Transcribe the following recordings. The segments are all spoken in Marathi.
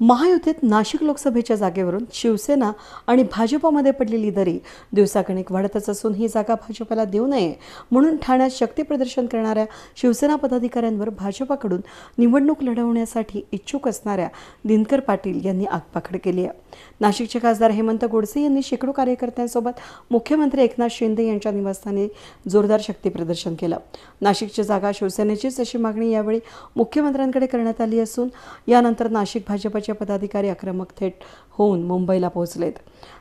महायुतीत नाशिक लोकसभेच्या जागेवरून शिवसेना आणि भाजपमध्ये पडलेली दरी दिवसागणिक वाढतच असून ही जागा भाजपला देऊ नये म्हणून ठाण्यात शक्ती प्रदर्शन करणाऱ्या शिवसेना पदाधिकाऱ्यांवर भाजपाकडून निवडणूक लढवण्यासाठी इच्छुक असणाऱ्या दिनकर पाटील यांनी आगपाखड केली आहे. नाशिकचे खासदार हेमंत गोडसे यांनी शेकडो कार्यकर्त्यांसोबत मुख्यमंत्री एकनाथ शिंदे यांच्या निवासस्थानी जोरदार शक्ती प्रदर्शन केलं. नाशिकची जागा शिवसेनेचीच अशी मागणी यावेळी मुख्यमंत्र्यांकडे करण्यात आली असून यानंतर नाशिक भाजपचे पदाधिकारी आक्रमक थेट होऊन मुंबईला पोहोचलेत.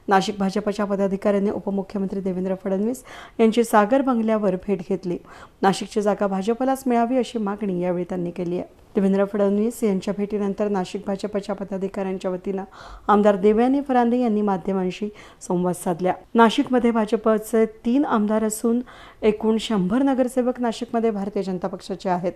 नाशिक भाजपच्या पदाधिकाऱ्यांनी उपमुख्यमंत्री देवेंद्र फडणवीस यांची सागर बंगल्यावर भेट घेतली. नाशिकची जागा भाजपलाच मिळावी अशी मागणी यावेळी त्यांनी केली आहे. देवेंद्र फडणवीस यांच्या भेटीनंतर नाशिक भाजपच्या पदाधिकाऱ्यांच्या वतीनं आमदार देवयानी फरांदे यांनी माध्यमांशी संवाद साधला. नाशिकमध्ये भाजपचे तीन आमदार असून एकूण शंभर नगरसेवक नाशिकमध्ये भारतीय जनता पक्षाचे आहेत.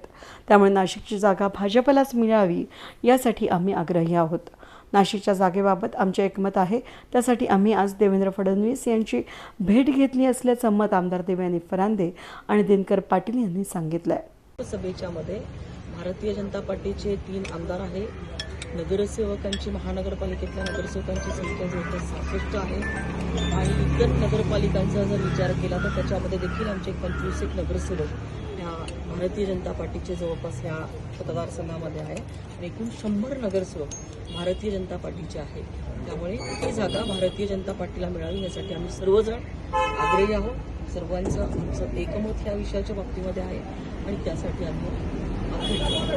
त्यामुळे नाशिकची जागा भाजपलाच मिळावी यासाठी आम्ही आग्रही आहोत. नाशिकच्या जागेबाबत आमचे एकमत आहे. त्यासाठी आम्ही आज देवेंद्र फडणवीस यांची भेट घेतली असल्याचं मत आमदार देवयानी फरांदे आणि दिनकर पाटील यांनी सांगितलं आहे लोकसभेच्या मध्ये भारतीय जनता पार्टीचे तीन आमदार आहे. नगरसेवकांची महानगरपालिकेतल्या नगरसेवकांची संख्या जवळपास सहासष्ट आहे. आणि इतर नगरपालिकांचा जर विचार केला तर त्याच्यामध्ये देखील आमचे पंचवीस एक नगरसेवक भारतीय जनता पार्टीचे जवळपास ह्या मतदारसंघामध्ये आहे. आणि एकूण शंभर नगरसेवक भारतीय जनता पार्टीचे आहे त्यामुळे ही जागा भारतीय जनता पार्टीला मिळावी यासाठी आम्ही सर्वजण आग्रही आहोत. सर्वांचं आमचं एकमत ह्या विषयाच्या बाबतीमध्ये आहे. आणि त्यासाठी आम्ही.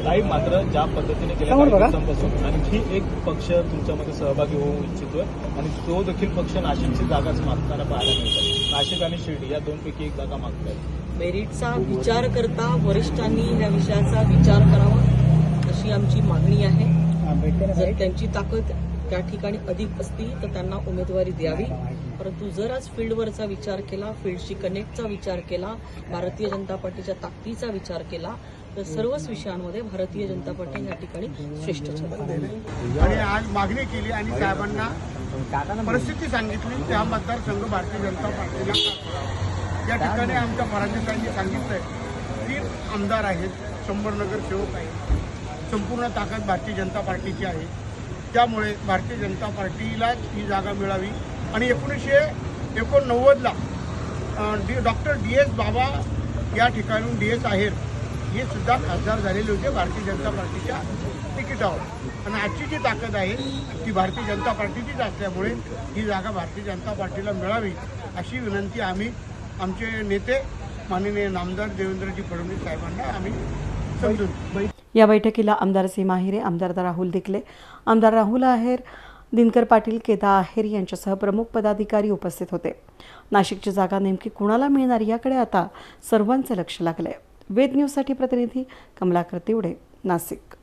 नाही मात्र ज्या पद्धतीने गेल्या दिवसांपासून आणखी एक पक्ष तुमच्यामध्ये सहभागी होऊ इच्छितोय आणि तो देखील पक्ष नाशिकची जागाच मागताना पाहायला मिळतात नाशिक आणि शिर्डी या दोनपैकी एक जागा मागतायत. मेरिटचा विचार करता वरिष्ठांनी या विषयाचा विचार करावा अशी आमची मागणी आहे. जर त्यांची ताकद त्या ठिकाणी अधिक असती तर त्यांना उमेदवारी द्यावी. परंतु जर आज फील्डवरचा विचार केला फील्डशी कनेक्टचा विचार केला भारतीय जनता पार्टीच्या ताकदीचा विचार केला तर सर्वच विषयांमध्ये भारतीय जनता पार्टी या ठिकाणी श्रेष्ठ ठरेल. आणि आज मागणी केली आणि साहेबांना परिस्थिती सांगितली त्या मतदारसंघ भारतीय जनता पार्टीला. या ठिकाणी आमच्या फरांदेसांनी सांगितलंय तीन आमदार आहेत शंभर नगरसेवक आहेत. संपूर्ण ताकद भारतीय जनता पार्टीची आहे. त्यामुळे भारतीय जनता पार्टीलाच ही जागा मिळावी. आणि एकोणीसशे एकोणनव्वदला डी डॉक्टर डी एस बाबा या ठिकाणून डी एस आहेर हे सुद्धा खासदार झालेले होते भारतीय जनता पार्टीच्या तिकिटावर. आणि आजची जी ताकद आहे ती भारतीय जनता पार्टीचीच असल्यामुळे ही जागा भारतीय जनता पार्टीला मिळावी अशी विनंती आम्ही आमचे नेते माननीय नामदार देवेंद्रजी फडणवीस साहेबांना आम्ही समजून या बैठकीला आमदार सी माहिरे आमदार राहुल दिकले आमदार राहुल आहेर दिनकर पाटील केदा आहेर यांच्यासह प्रमुख पदाधिकारी उपस्थित होते. नाशिकची जागा नेमकी कुणाला मिळणार याकडे आता सर्वांचं लक्ष लागलंय. वेद न्यूजसाठी प्रतिनिधी कमलाकर तिवडे नाशिक.